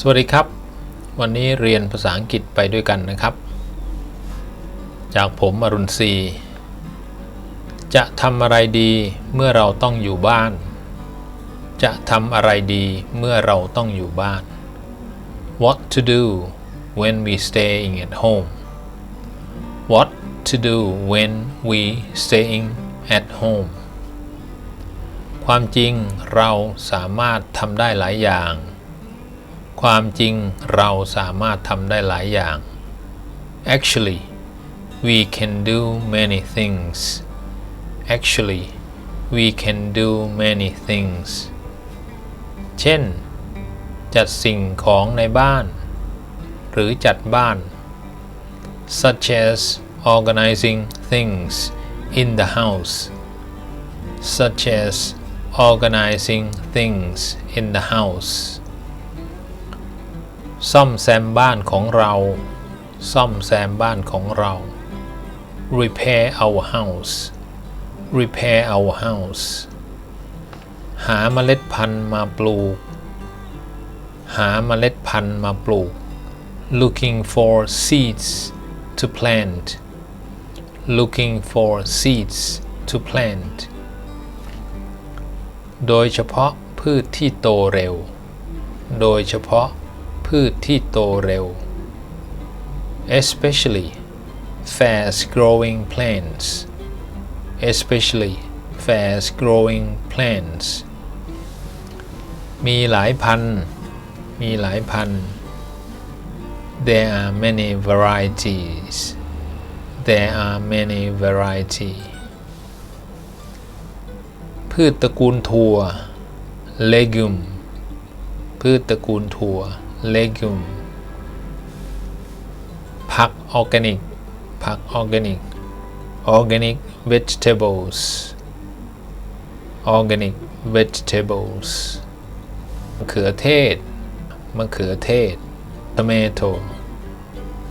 สวัสดีครับ วันนี้เรียนภาษาอังกฤษไปด้วยกันนะครับ จากผมอรุณศรีจะทำอะไรดีเมื่อเราต้องอยู่บ้าน จะทำอะไรดีเมื่อเราต้องอยู่บ้าน What to do when we staying at home What to do when we staying at home ความจริงเราสามารถทำได้หลายอย่าง ความจริงเราสามารถทำได้หลายอย่าง Actually we can do many things Actually we can do many things เช่น จัดสิ่งของในบ้าน หรือจัดบ้าน such as organizing things in the house such as organizing things in the house ซ่อมแซมบ้านของเรา ซ่อมแซมบ้านของเรา repair our house repair our house หาเมล็ดพันธุ์มาปลูก หาเมล็ดพันธุ์มาปลูก looking for seeds to plant looking for seeds to plant โดยเฉพาะพืชที่โตเร็ว โดยเฉพาะ พืชที่โตเร็ว especially fast growing plants especially fast growing plants มีหลายพัน มีหลายพัน there are many varieties there are many variety พืชตระกูลถั่ว legume พืชตระกูลถั่ว legume ผักออร์แกนิกผักออร์แกนิก organic vegetables organic vegetables มะเขือเทศมะเขือเทศ tomato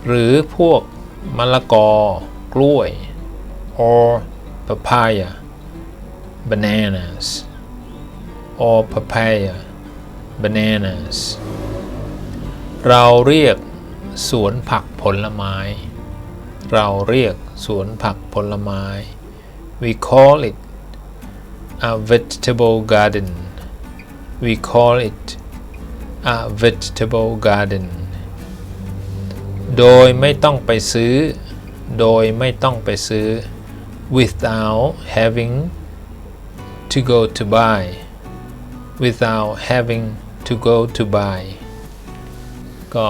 หรือพวกมะละกอกล้วย or papaya bananas or papaya bananas เราเรียกสวนผักผลไม้ เราเรียกสวนผักผลไม้ we call it a vegetable garden we call it a vegetable garden โดยไม่ต้องไปซื้อ โดยไม่ต้องไปซื้อ without having to go to buy without having to go to buy ก็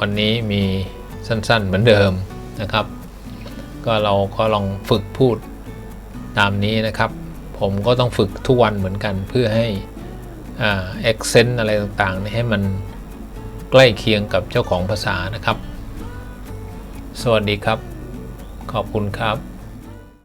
วันนี้มีสั้นๆเหมือนเดิมนะครับ ก็เราก็ลองฝึกพูดตามนี้นะครับ ผมก็ต้องฝึกทุกวันเหมือนกันเพื่อให้อ่า accent อะไรต่างๆให้มันใกล้เคียงกับเจ้าของภาษานะครับ สวัสดีครับ ขอบคุณครับ